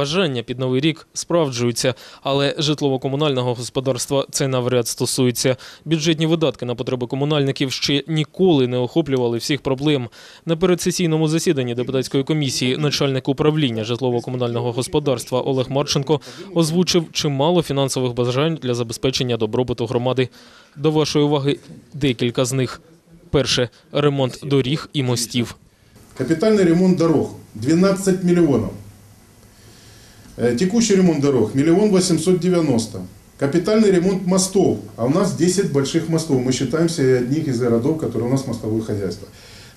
Бажання під новий рік справджуються, але житлово-комунального господарства це навряд стосується. Бюджетні видатки на потреби комунальників ще ніколи не охоплювали всіх проблем. На передсесійному засіданні депутатської комісії начальник управління житлово-комунального господарства Олег Марченко озвучив чимало фінансових бажань для забезпечення добробуту громади. До вашої уваги декілька з них. Перше ремонт доріг і мостів. Капитальный ремонт дорог 12 миллионов. Э, Текущий ремонт дорог миллион восемьсот Капитальный ремонт мостов, а у нас 10 больших мостов. Мы считаемся одних из городов, которые у нас мостовое хозяйство.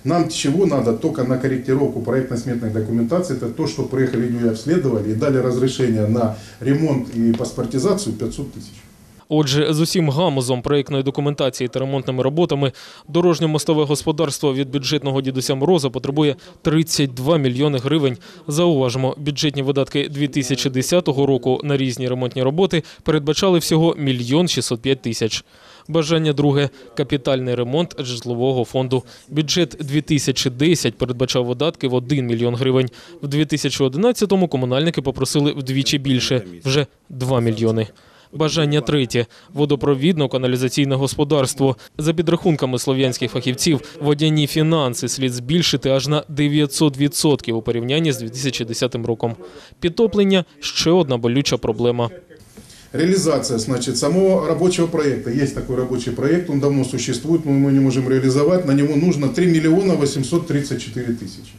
Нам чего надо только на корректировку проектно-сметной документации, это то, что приехали люди обследовали и дали разрешение на ремонт и паспортизацию 500 тысяч. Отже, з усім гамузом проєктної документації та ремонтними роботами дорожньо-мостове господарство від бюджетного дідуся Мороза потребує 32 мільйони гривень. Зауважимо, бюджетні видатки 2010 року на різні ремонтні роботи передбачали всього мільйон 605 тисяч. Бажання друге – капітальний ремонт житлового фонду. Бюджет 2010 передбачав видатки в 1 мільйон гривень. В 2011-му комунальники попросили вдвічі більше – вже 2 мільйони. Бажання третє – водопровідно-каналізаційне господарство. За підрахунками слов'янських фахівців, водяні фінанси слід збільшити аж на 900% у порівнянні з 2010 роком. Підтоплення – ще одна болюча проблема. Реализация, значит, самого рабочего проекта. Есть такой рабочий проект, он давно существует, мы его не можем реализовать. На него нужно 3 миллиона 834 тысячи.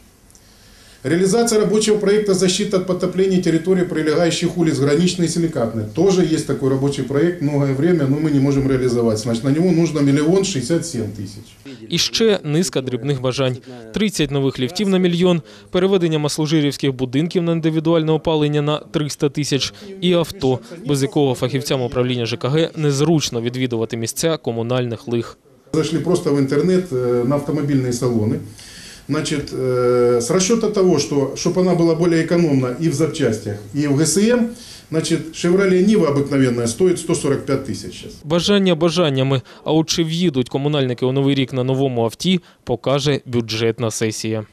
Реализация рабочего проекта защита от потопления территории прилегающих улиц, граничной и силикатной. Тоже есть такой рабочий проект, многое время, но мы не можем реализовать. Значит, на него нужно миллион шестьдесят семь тысяч. І ще низка дрібних бажань. 30 нових ліфтів на мільйон, переведення маслужирівських будинків на індивідуальне опалення на 300 тисяч і авто, без якого фахівцям управління ЖКГ незручно відвідувати місця комунальних лих. Зашли просто в интернет э, на автомобильные салоны. Значит, э, с расчета того, что чтобы она была более экономна и в запчастях, и в ГСМ, значит, Chevrolet Niva обыкновенная стоит 145 тысяч сейчас. Бажання бажаннями, а от чи в'їдуть комунальники у новий рік на новому авті, покаже бюджетна сесія.